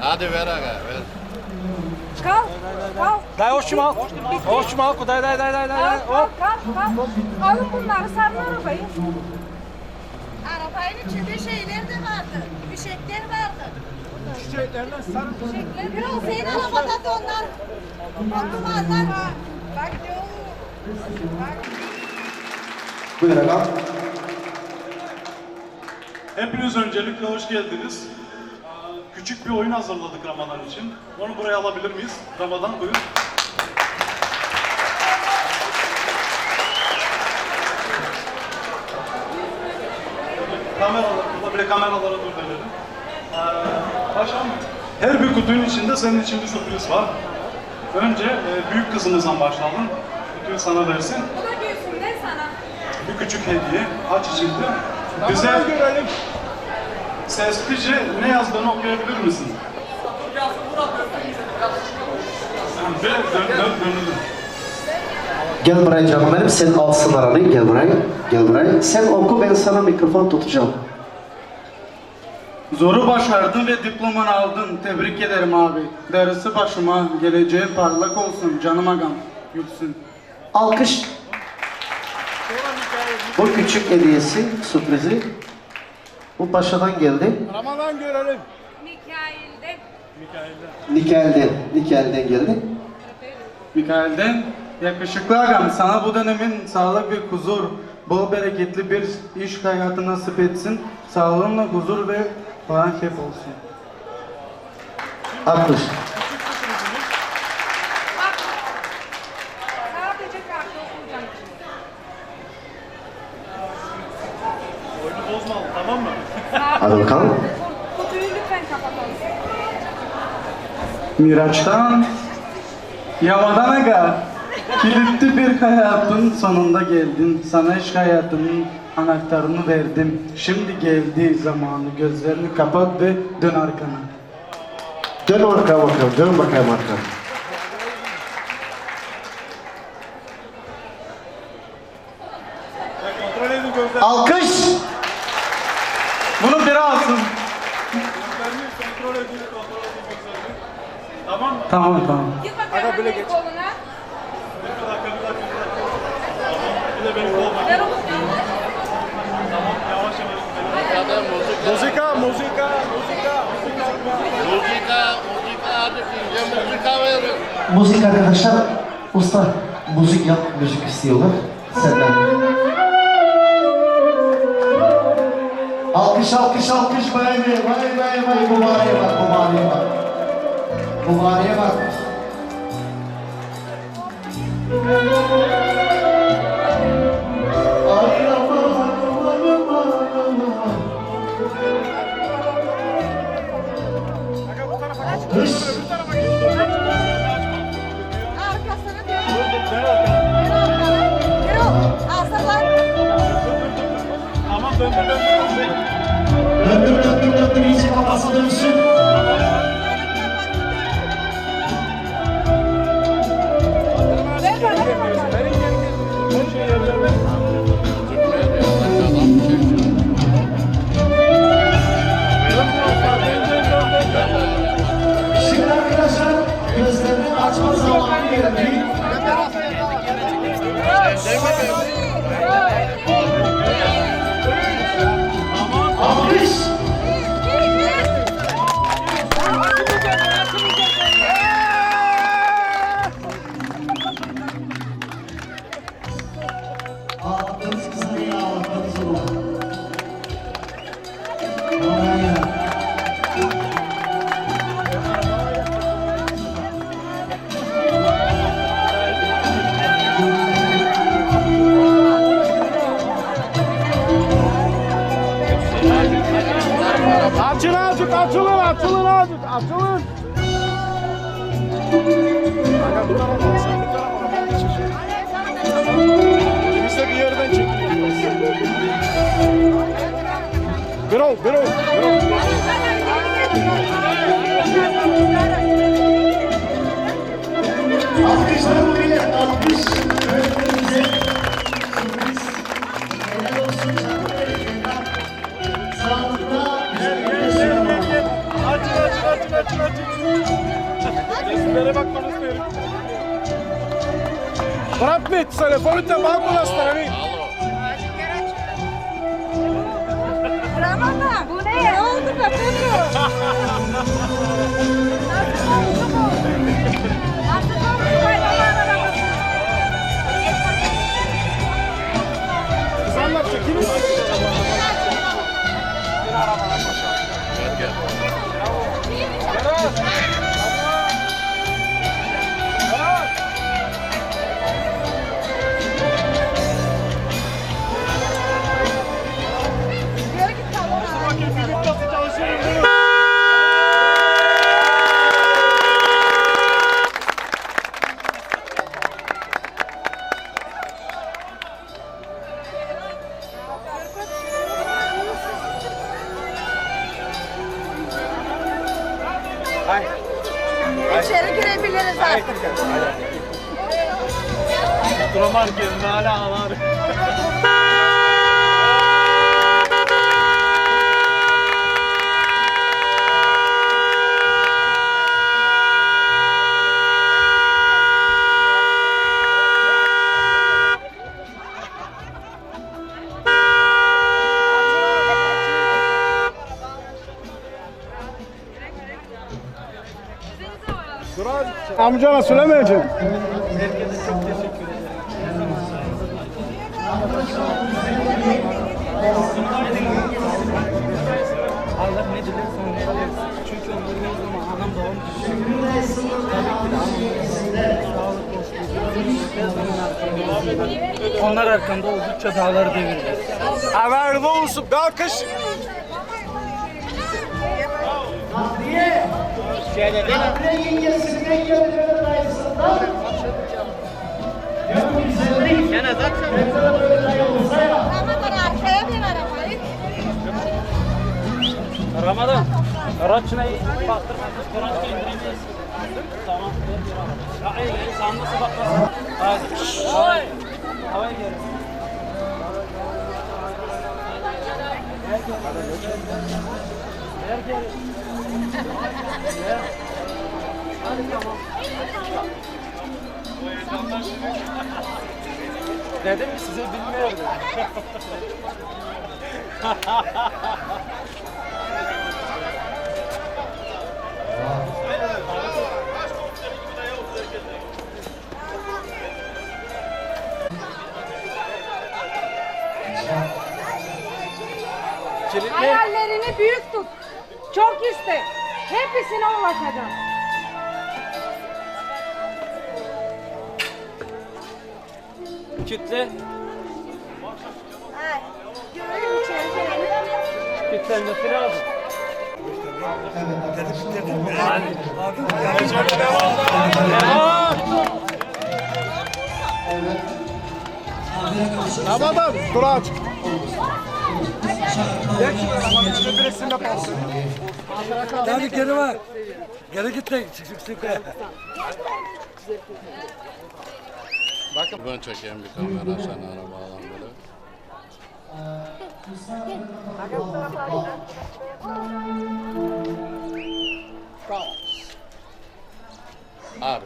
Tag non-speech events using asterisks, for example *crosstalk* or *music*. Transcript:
Hadi ver aga ver. Kalk, kalk. Daj oči malko. Oči malko, daj, daj, daj, daj, daj. Kalk, Hop. kalk, kalk, kalk. Alın bunları, sarın arabayı. Arabanın içinde şeyler de vardı. Fişekler vardı. Çiçeklerden sarı. Bir o senin arabada da onlar. Dumanlar. Bak yok. Buyur agam. Hepiniz öncelikle hoş geldiniz. Küçük bir oyun hazırladık Ramazan için. Onu buraya alabilir miyiz? Ramazan buyur. Kameralar, burada bile kameralara dur verelim. Ee, Paşam, her bir kutunun içinde senin için bir sürpriz var. Önce e, büyük kızımızdan başlayalım. Kutuyu sana versin. Bu da gülsün ne sana? Bir küçük hediye. Aç içinde. Bize görelim. Seslice ne yazdığını okuyabilir misin? Dön, dön. Gel buraya canım benim. Sen alsın arabayı. Gel buraya. Gel buraya. Sen oku ben sana mikrofon tutacağım. Zoru başardın ve diplomanı aldın. Tebrik ederim abi. Darısı başıma, geleceğin parlak olsun canım agam. Gülsün. Alkış. Bu küçük hediyesi, sürprizi. Bu paşadan geldi. Ramazan görelim. Mikail'de. Nikel'den, Nikel'den geldi. Mikail'den yakışıklı agam sana bu dönemin sağlık ve huzur, bol bereketli bir iş hayatı nasip etsin. Sağlığınla huzur ve falan hep olsun. Alkış. Bozma tamam mı? Hadi bakalım. Kutuyu lütfen kapatalım. Miraç'tan Yamadan aga kilitli bir hayatın sonunda geldin Sana iş hayatının anahtarını verdim Şimdi geldi zamanı gözlerini kapat ve dön arkana Dön arkaya bakalım. Dön bakayım arkaya. Tamam mı? Tamam tamam Git bakalım koluna. Bir dakika, bir dakika, bir dakika. Tamam, bir de benim koluma. Tamam, yavaş yavaş. Muzika, muzika, muzika. Muzika, muzika hadi bize muzika verin. Müzik arkadaşlar. Usta müzik yap. Müzik istiyorlar. Senden. Alkış alkış alkış vay be vay vay vay bu bariye bak bu bariye bak. Bu bariye bak. Ver bakalım. Şimdi arkadaşlar gözlerini açma zamanı geldi. Açın azıcık, açılın, açılın azıcık, açılın. De bir yerden çekiliyor. Bir ol, bir ol, bir ol. Bere bakmanız verin. Brad Pitt, telefonite banko nastavi. Alo. Ramazan. Bu ne? Ne oldu be *laughs* Duramarken hala ağlar. Amcana söylemeyeceğim. Allah ne dilerse onu yaparız. Çünkü onların her zaman anam babam düşünüyor. Sağlık olsun. Her zaman arkamda. Onlar arkamda oldukça dağları devireceğiz. Haberli olsun. Bir alkış. Ramazan arkaya bin arabayı. Ramazan, araçına baktırma, kız Kur'an indireceğiz. Tamam. Ya iyi, iyi, sen nasıl bakmasın? Hadi. Havaya, havaya gel. Gel gel. Dedim mi size bilmiyordum. Kilitli. Hayallerini büyük tut. Çok iste. Hepsine ulaşacağım. Kitle. Ay. Göreyim içeri girelim. Kitlenmesi lazım. Ramazan, dur aç. Gel ki Ramazan'ın birisinde kalsın. Hadi geri bak. Geri git de çık çık. Bakın ben çekeyim bir kamera sen araba alan böyle. Hadi